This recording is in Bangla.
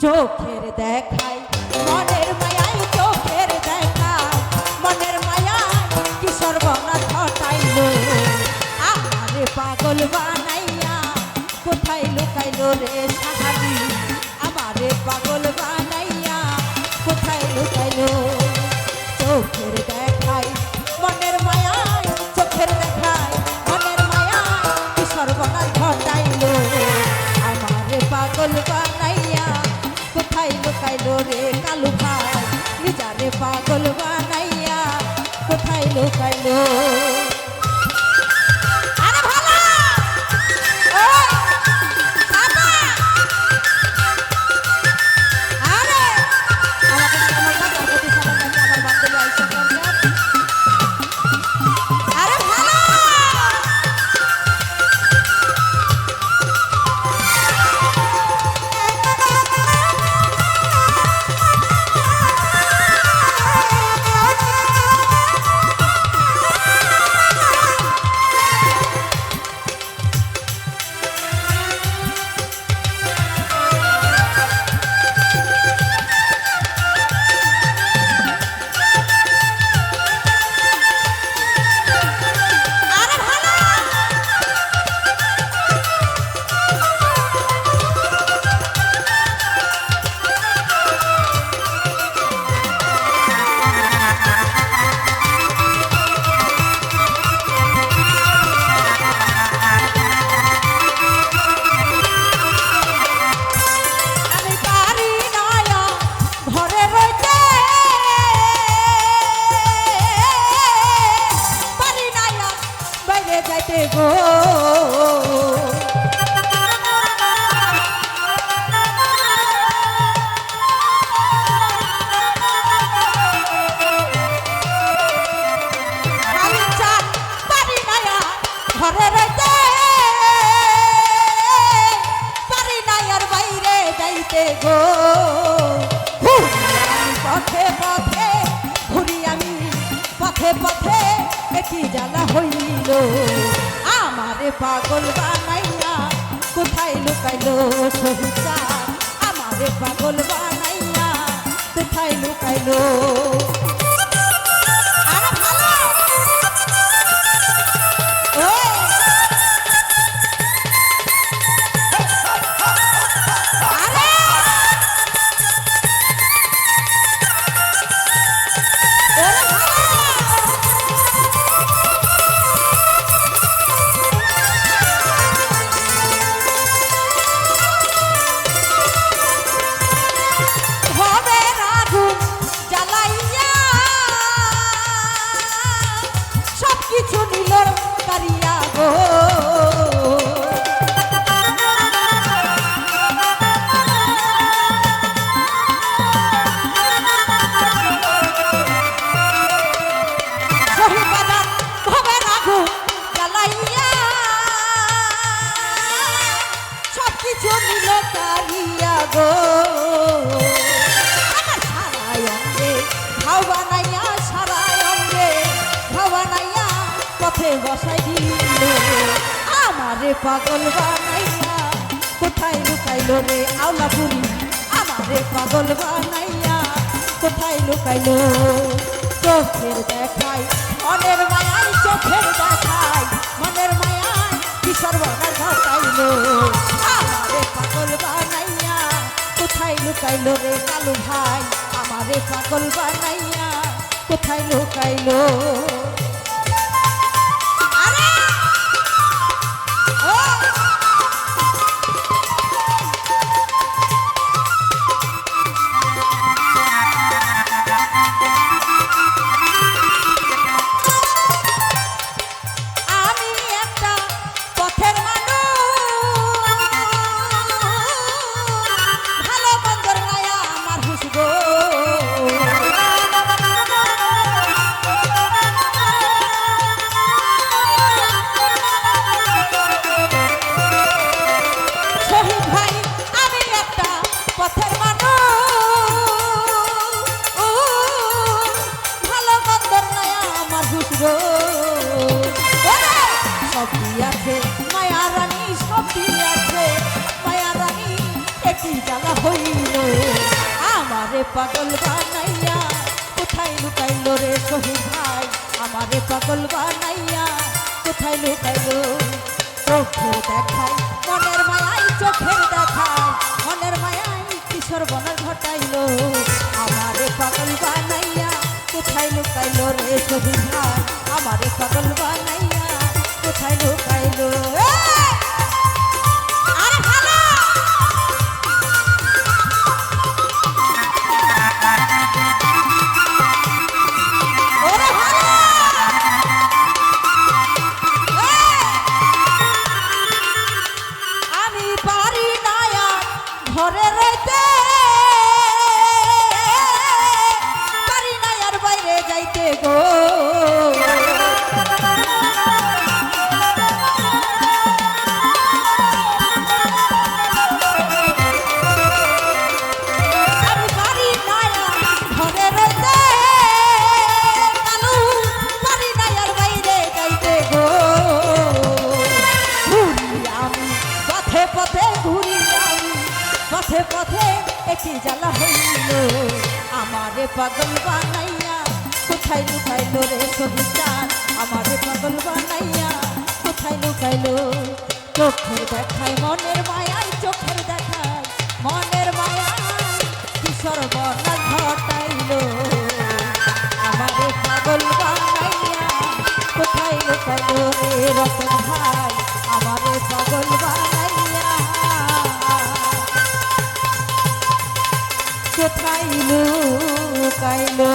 চোখের দেখাই মনের মায়াই চোখের দেখাই মনের মায়াই কি সর্বনাশ ঘটাইল আমারে পাগল বানাইয়া কোথায় লুকাইল রে সাহাবি? আমারে পাগল বানাইয়া রে কালু খায়। নিজারে পাগল বানাইয়া কোথায় লুকাইলো? ঘরে রইতে পথে পথে ঘুরি আমি, পথে পথে একই জ্বালা হইল। আমারে পাগল বানাইয়া কোথায় লুকাইলো সহিতা আমারে পাগল বানাইয়া কোথায় লুকাইলো কারিয়া গো। সারাই অঙ্গে ঘাও বানাইয়া সারাই অঙ্গে ঘাও বানাইয়া পথে বসাই দিল। আমারে পাগল বানাইয়া, কোথায় লুকাইলো রে আওলা পুরি আমারে পাগল বানাইয়া, কোথায় লুকাইলো? চোখের দেখাই মনের মায়াই চোখের দেখাই মনের মায়াই কিশোর বাগার ঘটাইলো? লুকাইলো রে কালু ভাই? আমারে পাগল বানাইয়া কোথায় লুকাইলো পাগল বানাইয়া, কোথায় লুকাইলো রে শহীদ ভাই? আমারে পাগল বানাইয়া, কোথায় লুকাইলো? চোখের দেখাই মনের মায়াই চোখের দেখাই মনের মায়াই কিশোর বনের ঘটাইলো। আমারে পাগল বানাইয়া, কোথায় লুকাইলো রে শহীদ ভাই? আমারে পাগল বানাইয়া, কোথায় লুকাইলো? পথে পথে একই জ্বালা হইল। আমারে পাগল বানাইয়া, কোথায় লুকাইলো রে সবিতান? আমারে পাগল বানাইয়া, কোথায় লুকাইলো? চোখের দেখায়, মনের মায়ায়, চোখের দেখায়, মনের মায়ায় কিশোর বর্ণা ঘটাইলো। আমারে পাগল বানাইয়া, কোথায় লুকাইলো রে রতন ভাই? আমারে পাগল বানাইয়া কোথায় লুকাইলো?